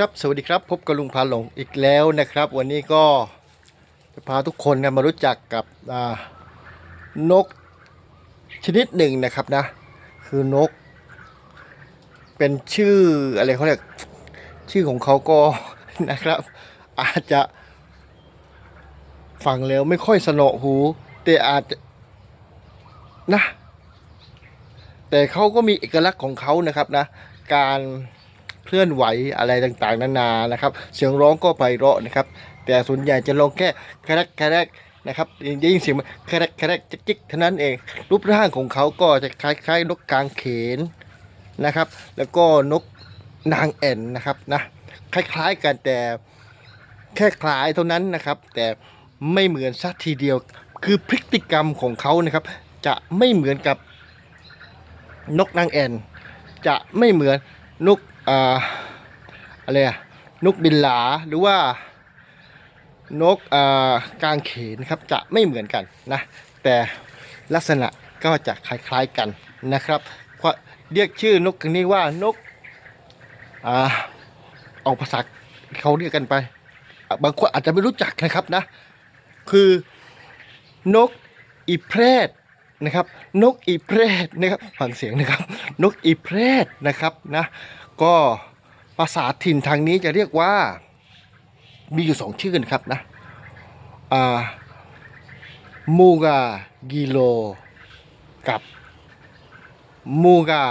ครับสวัสดีครับพบกับลุงพาหลงอีกแล้วนะครับ วันนี้ก็จะพาทุกคนนะมารู้จักกับนกชนิดหนึ่งนะครับนะ คือนก เป็นชื่ออะไรเขาเรียกชื่อของเขาก็นะครับ อาจจะฟังแล้วไม่ค่อยสนอหู แต่อาจจะนะ แต่เขาก็มีเอกลักษณ์ของเขานะครับนะ การ เคลื่อนไหวอะไรต่างๆ นานานะครับ เสียงร้องก็ไพเราะนะครับ แต่ส่วนใหญ่จะร้องแค่แครกแครกนะครับยิ่งเสียงแครกแครกจิกๆเท่านั้นเอง รูปร่างของเขาก็จะคล้ายๆ นกกางเขนนะครับ แล้วก็นกนางแอ่นนะครับนะคล้ายๆกันแต่แค่คล้ายเท่านั้นนะครับ แต่ไม่เหมือนสักทีเดียว คือพฤติกรรมของเขานะครับ จะไม่เหมือนกับนกนางแอ่นจะไม่เหมือนนก อ่าอะไรอะนกบินหลาหรือว่านกอ่ากางเขนครับจะไม่เหมือนกันนะแต่ลักษณะก็จะคล้ายๆกันนะครับเรียกชื่อนกนี้ว่านกอ่าออกภาษาเขาเรียกกันไป บางคนอาจจะไม่รู้จักนะครับนะ คือนกอีแพรดนะครับ นกอีแพรดนะครับฟังเสียงนะครับ นกอีแพรดนะครับนะ ก็ภาษาถิ่นทางนี้จะเรียกว่ามีอยู่สองชื่อนะครับนะมูกากิโล กับมูกา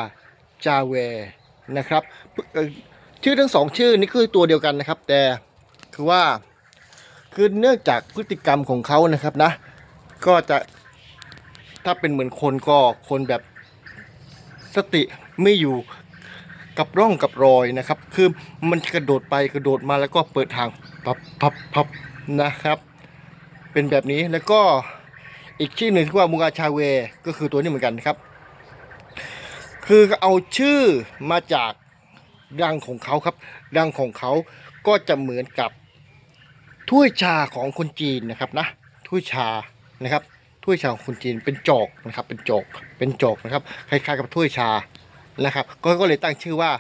จาเวนะครับ ชื่อทั้งสองชื่อนี้คือตัวเดียวกันนะครับ แต่คือว่าคือเนื่องจากพฤติกรรมของเขานะครับนะ ก็จะถ้าเป็นเหมือนคนก็คนแบบสติไม่อยู่ กับร่องกับรอยนะครับ คือมันกระโดดไปกระโดดมาแล้วก็เปิดทางพับพับพับนะครับ เป็นแบบนี้แล้วก็อีกชื่อหนึ่งคือว่ามูกาชาเวก็คือตัวนี้เหมือนกันครับ คือเอาชื่อมาจากดังของเขาครับ ดังของเขาก็จะเหมือนกับถ้วยชาของคนจีนนะครับนะถ้วยชานะครับถ้วยชาของคนจีนเป็นจอกนะครับ เป็นจอกเป็นจอกนะครับคล้ายๆกับถ้วยชา นะครับก็ก็เลยตั้งชื่อว่า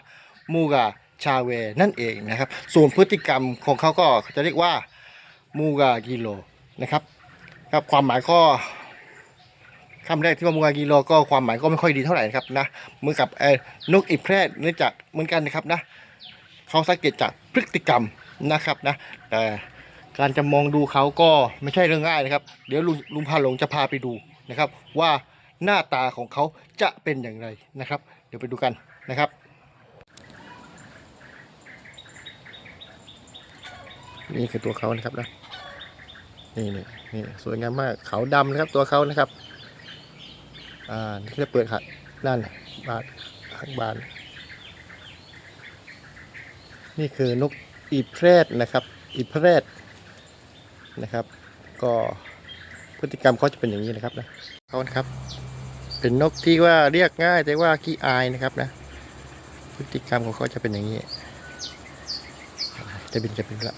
มูกาชาเวนั่นเองนะครับ ส่วนพฤติกรรมของเขาก็จะเรียกว่ามูกากิโลนะครับครับความหมายก็คำแรกที่ว่ามูกากิโลก็ความหมายก็ไม่ค่อยดีเท่าไหร่นะครับนะเหมือนกับนกอีแพรดเนื่องจากเหมือนกันนะครับนะเขาสังเกตจากพฤติกรรมนะครับนะแต่การจะมองดูเขาก็ไม่ใช่เรื่องง่ายนะครับ เดี๋ยวลุงลุงพาหลงจะพาไปดูนะครับ ว่าหน้าตาของเขาจะเป็นอย่างไรนะครับ เดี๋ยวไปดูกันนะครับนี่คือตัวเขานะครับนะนี่นี่นี่สวยงามมากเขาดำนะครับตัวเขานะครับอ่านี่จะเปิดค่ะนั่นบานข้างบาน นี่คือนกอีแพรดนะครับ อีแพรดนะครับ ก็พฤติกรรมเขาจะเป็นอย่างนี้นะครับนะเขานะครับ เป็นนกที่ว่าเรียกง่ายแต่ว่าขี้อายนะครับนะ พฤติกรรมของเขาจะเป็นอย่างนี้ จะบินจะบินละ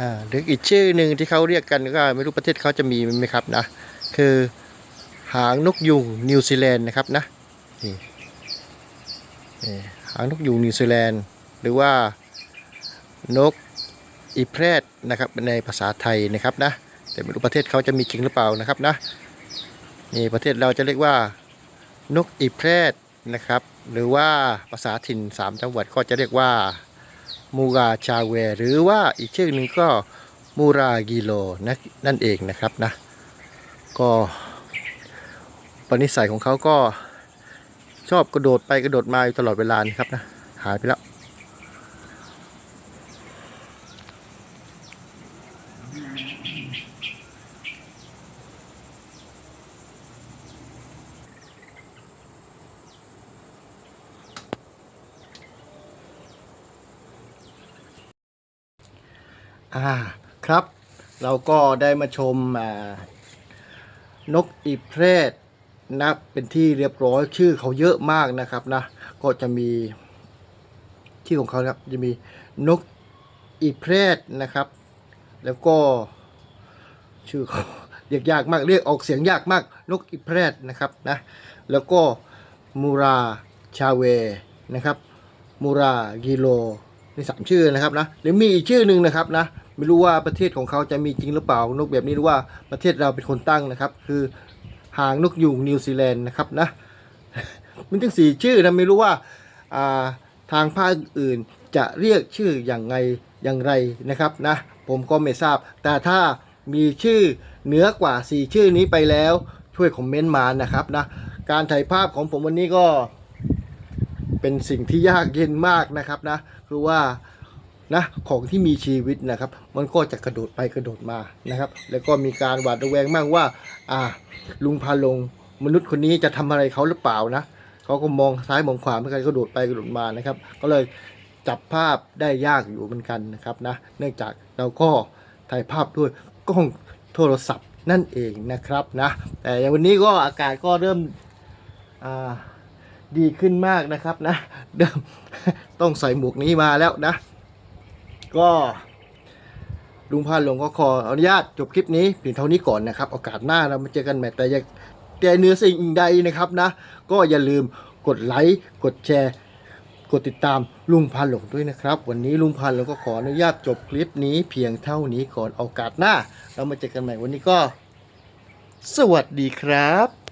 อ่าหรืออีกชื่อหนึ่งที่เขาเรียกกันก็ไม่รู้ประเทศเขาจะมีไหมครับนะ คือหางนกยุงนิวซีแลนด์นะครับนะนี่นี่หางนกยุงนิวซีแลนด์ หรือว่านกอีแพรดนะครับในภาษาไทยนะครับนะแต่ไม่รู้ประเทศเขาจะมีจริงหรือเปล่านะครับนะ นี่ประเทศเราจะเรียกว่า นกอีแพรดนะครับ หรือว่าภาษาถิ่น 3 จังหวัดก็จะเรียกว่ามูราชาเว หรือว่าอีกชื่อหนึ่งก็มูรากิโลนะนั่นเองนะครับนะ ก็ปณิสัยของเขาก็ชอบกระโดดไปกระโดดมาอยู่ตลอดเวลานะครับนะ หายไปแล้ว อ่าครับ เราก็ได้มาชมนกอีเพรดนะเป็นที่เรียบร้อยชื่อเขาเยอะมากนะครับนะ ก็จะมีชื่อของเขาครับจะมีนกอีเพรดนะครับ แล้วก็ชื่อเขาเรียกยากมากเรียกออกเสียงยากมากนกอีเพรดนะครับนะแล้วก็มูราชาเวนะครับมูรากิโลนี่สามชื่อนะครับนะหรือมีอีกชื่อหนึ่งนะครับนะ ไม่รู้ว่าประเทศของเขาจะมีจริงหรือเปล่านกแบบนี้หรือว่าประเทศเราเป็นคนตั้งนะครับ คือหางนกยูงนิวซีแลนด์นะครับนะมันถึงสี่ชื่อนะไม่รู้ว่าาทางภาคอื่นจะเรียกชื่ออย่างไงอย่างไรนะครับนะผมก็ไม่ทราบ แต่ถ้ามีชื่อเหนือกว่า 4 ชื่อนี้ไปแล้วช่วยคอมเมนต์มานะครับนะการถ่ายภาพของผมวันนี้ก็เป็นสิ่งที่ยากเย็นมากนะครับนะคือว่า นะของที่มีชีวิตนะครับ มันก็จะกระโดดไปกระโดดมานะครับ แล้วก็มีการหวาดระแวงมากว่า อ่า ลุงพาลงมนุษย์คนนี้จะทำอะไรเขาหรือเปล่านะเขาก็มองซ้ายมองขวาเหมือนกันกระโดดไปกระโดดมานะครับ ก็เลยจับภาพได้ยากอยู่เหมือนกันนะครับนะ เนื่องจากเราก็ถ่ายภาพด้วยกล้องโทรศัพท์นั่นเองนะครับนะ แต่อย่างวันนี้ก็อากาศก็เริ่มดีขึ้นมากนะครับนะเดิมต้องใส่หมวกนี้มาแล้วนะ ก็ลุงพานหลวงก็ขออนุญาตจบคลิปนี้เพียงเท่านี้ก่อนนะครับโอกาสหน้าเรามาเจอกันใหม่แต่อย่าแต่เนื้อสิ่งใดนะครับนะ ก็อย่าลืมกดไลค์กดแชร์ กดติดตามลุงพันหลงด้วยนะครับ วันนี้ลุงพันหลงก็ขออนุญาตจบคลิปนี้เพียงเท่านี้ก่อนโอกาสหน้า เรามาเจอกันใหม่วันนี้ก็ สวัสดีครับ